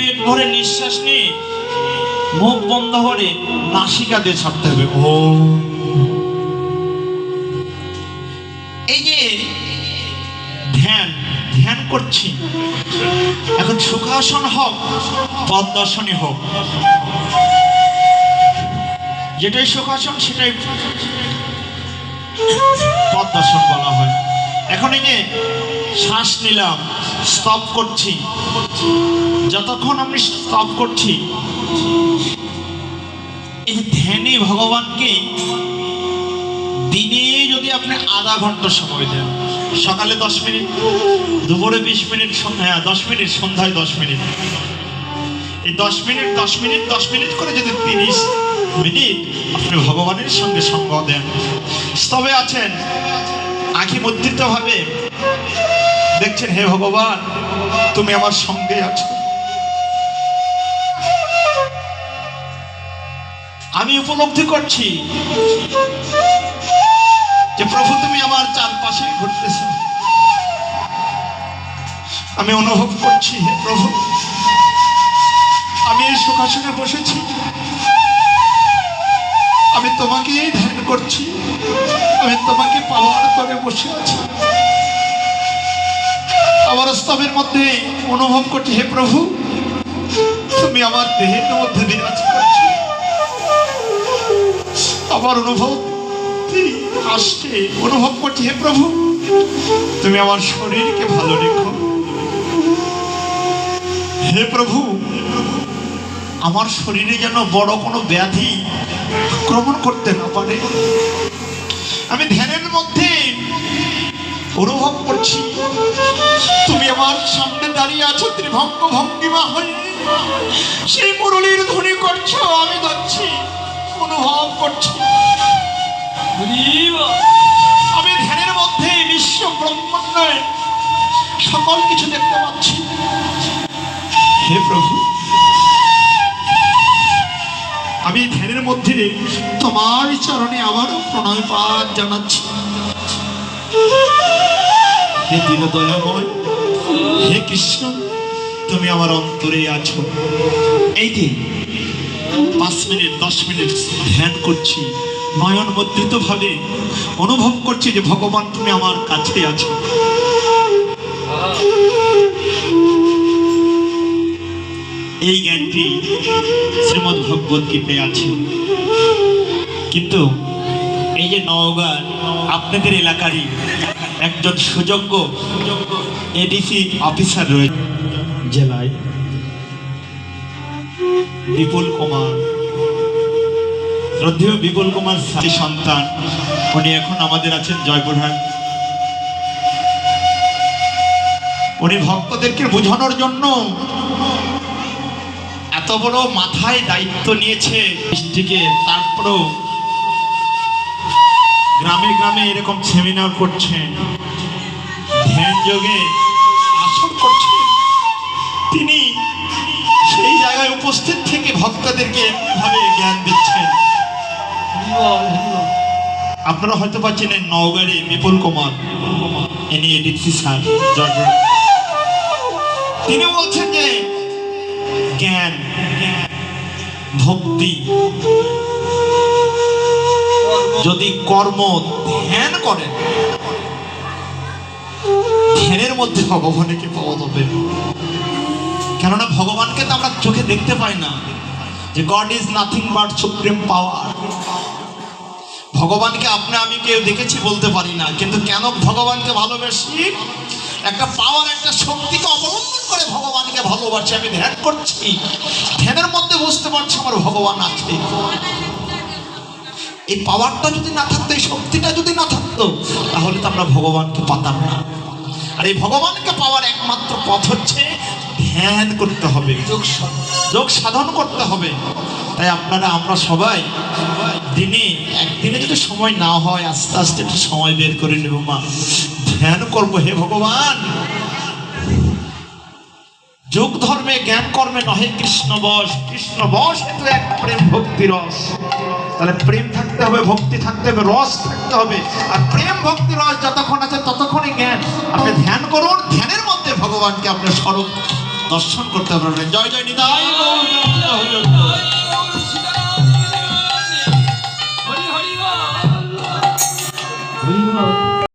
পেট ভরে নিঃশ্বাস নিয়ে মুখ বন্ধ করে নাসিকা দিয়ে ছাড়তে হবে। ও। এই যে ধ্যান ধ্যান করছি। এখন সুখাসন হোক, পদ্মাসনই হোক। যেটাই সুখাসন, সেটাই পদ্মাসন বলা হয়। এখন এই যে শ্বাস নিলাম, স্তব করছি। যতক্ষণ আমি স্তব করছি এই ধ্যানে ভগবানকে দিনে যদি আপনি আধা ঘণ্টা সময় দেন সকালে দশ মিনিট দুপুরে বিশ মিনিট হ্যাঁ, দশ মিনিট সন্ধ্যায় দশ মিনিট। এই দশ মিনিট দশ মিনিট দশ মিনিট করে যদি তিরিশ মিনিট আপনি ভগবানের সঙ্গে সঙ্গ দেন স্তবে আছেন আঁখি মুদ্রিত ভাবে দেখছেন হে ভগবান তুমি আমার সঙ্গে আছো। আমি উপলব্ধি করছি যে প্রভু, তুমি আমার চারপাশে ঘুরতেছ। আমি অনুভব করছি হে প্রভু, আমি এই সুখাসনে বসেছি। আমি তোমাকেই ধ্যান করছি। আমি তোমাকে পাওয়ার করে বসে আছি। আমার স্তবের মধ্যে অনুভব করছি, হে প্রভু, তুমি আমার দেহের মধ্যে বিরাজ করছ। আমার অনুভব? আসছে অনুভব করছি হে প্রভু। তুমি আমার শরীরকে ভালো রেখো। হে প্রভু, আমার শরীরে যেন বড় কোনো ব্যাধি আক্রমণ করতে না পারে। আমি ধ্যানের মধ্যে অনুভব করছি। তুমি আমার সামনে দাঁড়িয়ে আছো, ত্রিভঙ্গ ভঙ্গিমা হয়ে। সেই মুরলীর ধ্বনি করছ, আমি যাচ্ছি অনুভব করছি। আমি ধ্যানের মধ্যে বিশ্ব ব্রহ্মাণ্ডের সকল কিছু দেখতে পাচ্ছি। হে প্রভু, আমি ধ্যানের মধ্যে তোমার চরণে আবারও প্রণয় পাঠ জানাচ্ছি। হে দিন দয়াময় হে কৃষ্ণ, তুমি আমার অন্তরে আছো। এই যে পাঁচ মিনিট, দশ মিনিট করছি অনুভব করছি যে ভগবান তুমি আমার কাছে আছো। এই জ্ঞানটি শ্রীমদ ভগবত গীতায় আছে। কিন্তু এই যে নওগাঁ, আপনাদের এলাকারই একজন সুযোগ্য এডিসি অফিসার রয়েছে। জেলায় বিপুল কুমার। শ্রদ্ধেয় বিপুল কুমার সাথী সন্তান, উনি এখন আমাদের আছেন জয়পুরহাট। উনি ভক্তদেরকে বোঝানোর জন্য এত বড় মাথায় দায়িত্ব নিয়েছে ডিস্ট্রিক্টে তারপরেও গ্রামে গ্রামে এরকম সেমিনার করছেন। ধ্যান যোগে আসর করছেন। জায়গায় উপস্থিত থেকে ভক্তদেরকে ভাবে জ্ঞান দিচ্ছেন। আপনারা হয়তো বা চেনেন নওগাঁরে বিপুল কুমার। ইনি এডিসি স্যার তিনি বলছেন যে, জ্ঞান, ভক্তি, যদি কর্ম ধ্যান করেন, ধ্যানের মধ্যে ভগবানকে পাওয়া যাবে। কেননা ভগবানকে তো আমরা চোখে দেখতে পাই না যে God is nothing but supreme power ভগবানকে আপনি আমি কেউ দেখেছি বলতে পারি না, কিন্তু কেন ভগবানকে ভালোবাসি? একটা পাওয়ার একটা শক্তিকে অবলম্বন করে ভগবানকে ভালোবাসি, আমি ধ্যান করছি। ধ্যানের মধ্যে বুঝতে পারছি আমার ভগবান আছে। এই পাওয়ারটা যদি না থাকতো, এই শক্তিটা যদি না থাকতো, তাহলে তো আমরা ভগবানকে পাতাম না। আর এই ভগবানকে পাওয়ার একমাত্র পথ হচ্ছে ধ্যান করতে হবে, যোগ সাধন করতে হবে। তাই আপনারা, আমরা সবাই দিনে, একদিনে যদি সময় না হয়, আস্তে আস্তে একটু সময় বের করে নেব, মা। ধ্যান করব হে ভগবান। যোগ ধর্মে, জ্ঞান কর্মে নহে কৃষ্ণ বস কৃষ্ণ বস হেতু এক প্রেম ভক্তি রস। তাহলে প্রেম থাকতে হবে, ভক্তি থাকতে হবে, রস থাকতে হবে। আর প্রেম, ভক্তি, রস যতক্ষণ আছে ততক্ষণই জ্ঞান। আপনি ধ্যান করুন, ধ্যানের মধ্যে ভগবানকে আপনার স্মরণ দর্শন করতে পারবেন জয় জয় নিতাই।